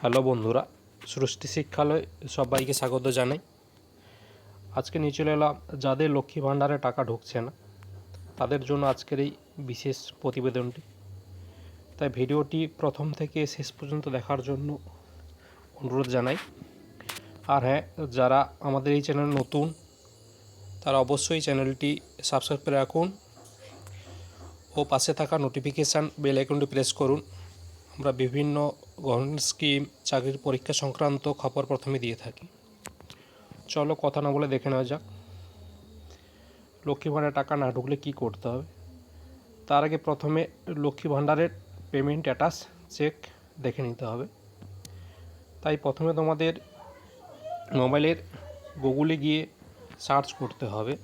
Hello বন্ধুরা, সৃষ্টি শিক্ষালয় সবাইকে স্বাগত জানাই। আজকে নিয়ে চলে এলাম, যাদের লক্ষ্মী ভাণ্ডারে টাকা ঢুকছে না, তাদের জন্য আজকের এই বিশেষ প্রতিবেদনটি। তাই ভিডিওটি প্রথম থেকে শেষ পর্যন্ত দেখার জন্য অনুরোধ জানাই। আর হ্যাঁ যারা আমাদের এই চ্যানেল নতুন, তারা অবশ্যই চ্যানেলটি সাবস্ক্রাইব করে রাখুন ও পাশে থাকা নোটিফিকেশান বেল আইকনটি প্রেস করুন। আমরা বিভিন্ন গভর্নমেন্ট স্কিম চাকরির পরীক্ষা সংক্রান্ত খবর প্রথমে দিয়ে থাকি। চলো কথা না বলে দেখে নেওয়া যাক। লক্ষ্মী ভাণ্ডার টাকা না ঢুকলে কী করতে হবে? তার আগে প্রথমে লক্ষ্মী ভাণ্ডারের পেমেন্ট স্ট্যাটাস চেক দেখে নিতে হবে। তাই প্রথমে তোমাদের মোবাইলের গুগলে গিয়ে সার্চ করতে হবে।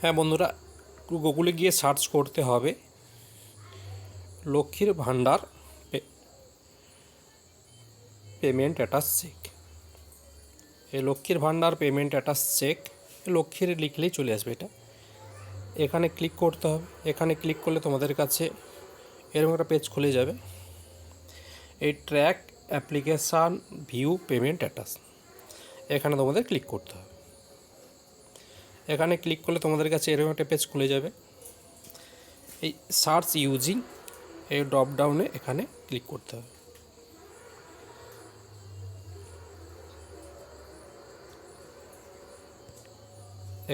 হ্যাঁ বন্ধুরা, গুগলে গিয়ে সার্চ করতে হবে। লক্ষ্মীর ভাণ্ডার পেমেন্ট অ্যাটাচ চেক এই লক্ষ্মীর ভাণ্ডার পেমেন্ট অ্যাটাচ চেক লক্ষ্মীর লিখলেই চলে আসবে এটা। এখানে ক্লিক করতে হবে। এখানে ক্লিক করলে তোমাদের কাছে এরকম একটা পেজ খুলে যাবে। এই track application view payment attach এখানে তোমাদের ক্লিক করতে হবে। এখানে ক্লিক করলে তোমাদের কাছে এরকম একটা পেজ খুলে যাবে। এই সার্চ ইউজিং এই ড্রপ ডাউনে এখানে ক্লিক করতে হবে।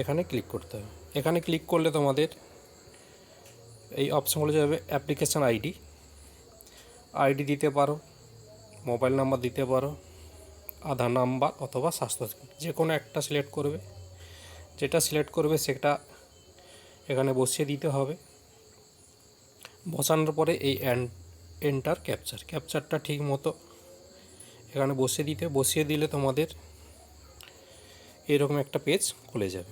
এখানে ক্লিক করতে হবে। এখানে ক্লিক করলে তোমাদের এই অপশানগুলো যাবে অ্যাপ্লিকেশান আইডি আইডি দিতে পারো মোবাইল নাম্বার দিতে পারো, আধার নাম্বার অথবা স্বাস্থ্য যে কোনো একটা সিলেক্ট করবে। যেটা সিলেক্ট করবে সেটা এখানে বসিয়ে দিতে হবে। বসানোর পরে এই এন্টার ক্যাপচার ক্যাপচারটা ঠিক মতো এখানে বসিয়ে দিতে, বসিয়ে দিলে তোমাদের এরকম একটা পেজ খুলে যাবে।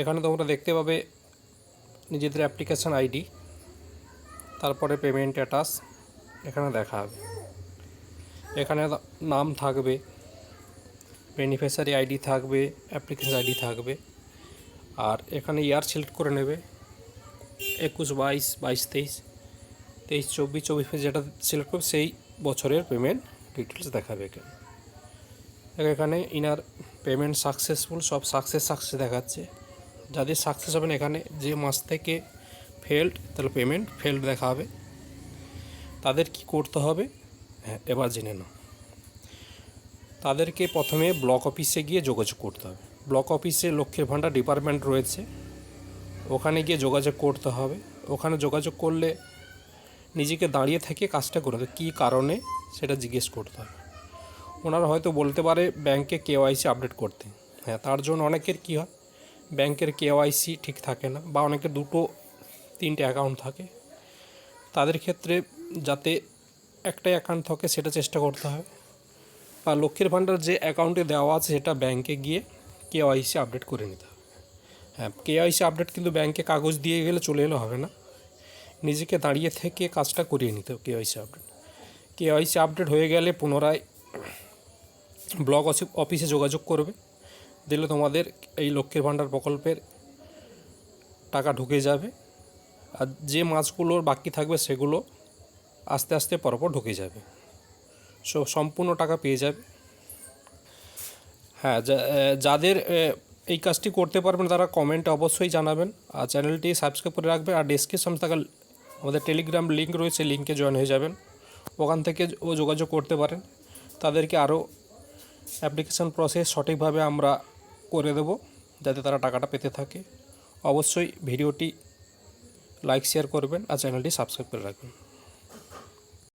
এখানে তোমরা দেখতে পাবে নিজেদের অ্যাপ্লিকেশান আইডি তারপরে পেমেন্ট স্ট্যাটাস এখানে দেখা হবে। এখানে নাম থাকবে বেনিফিশিয়ারি আইডি থাকবে অ্যাপ্লিকেশন আইডি থাকবে। আর এখানে ইয়ার সিলেক্ট করে নেবে, একুশ, বাইশ বাইশ, তেইশ তেইশ, চব্বিশ চব্বিশ যেটা সিলেক্ট করবে, সেই বছরের পেমেন্ট ডিটেলস দেখাবে এখানে। এখানে ইনার পেমেন্ট সাকসেসফুল সব সাকসেস সাকসেস দেখাচ্ছে। যাদের সাকসেস হবেন এখানে যে মাস থেকে ফেল্ড তাহলে পেমেন্ট ফেল্ড দেখাবে। তাদের কি করতে হবে? হ্যাঁ এবার জেনে নাও। তাদেরকে প্রথমে ব্লক অফিসে গিয়ে যোগাযোগ করতে হবে। ব্লক অফিসে লক্ষ্মীর ভাণ্ডার ডিপার্টমেন্ট রয়েছে। ওখানে গিয়ে যোগাযোগ করতে হবে। ওখানে যোগাযোগ করলে নিজেকে দাঁড়িয়ে থেকে কাজটা করে হবে কী কারণে? সেটা জিজ্ঞেস করতে হবে। ওনারা হয়তো বলতে পারে, ব্যাংকে কেওয়াইসি আপডেট করতে। হ্যাঁ তার জন্য অনেকের কী হয়, ব্যাংকের কেওয়াইসি ঠিক থাকে না বা অনেকের দুটো, তিনটে অ্যাকাউন্ট থাকে। তাদের ক্ষেত্রে যাতে একটাই অ্যাকাউন্ট থাকে, সেটা চেষ্টা করতে হবে বা লক্ষ্মীর ভাণ্ডার যে অ্যাকাউন্টে দেওয়া আছে সেটা ব্যাংকে গিয়ে কেওয়াইসি আপডেট করে নিতে হবে। হ্যাঁ কেওয়াইসি আপডেট কিন্তু ব্যাংকে কাগজ দিয়ে গেলে চলে এলে হবে না। নিজেকে দাঁড়িয়ে থেকে কাজটা করিয়ে নিতে হবে কেওয়াইসি আপডেট কেওয়াইসি আপডেট হয়ে গেলে পুনরায় ব্লক অফিসে যোগাযোগ করবে। দিলে তোমাদের এই লক্ষ্মীর ভাণ্ডার প্রকল্পের টাকা ঢুকে যাবে। আর যে মাছগুলোর বাকি থাকবে সেগুলো আস্তে আস্তে পরপর ঢুকে যাবে। সো সম্পূর্ণ টাকা পেয়ে যাবে। হ্যাঁ যাদের এই কাজটি করতে পারবেন তারা কমেন্টে অবশ্যই জানাবেন। আর চ্যানেলটি সাবস্ক্রাইব করে রাখবে আর ডেসক্রিপশন থাকা আমাদের টেলিগ্রাম লিঙ্ক রয়েছে লিঙ্কে জয়েন হয়ে যাবেন। ওখান থেকে ও যোগাযোগ করতে পারেন। তাদেরকে আরও অ্যাপ্লিকেশন প্রসেস সঠিকভাবে আমরা করে দেব, যাতে তারা টাকাটা পেতে থাকে। অবশ্যই ভিডিওটি লাইক শেয়ার করবেন আর চ্যানেলটি সাবস্ক্রাইব করে রাখবেন।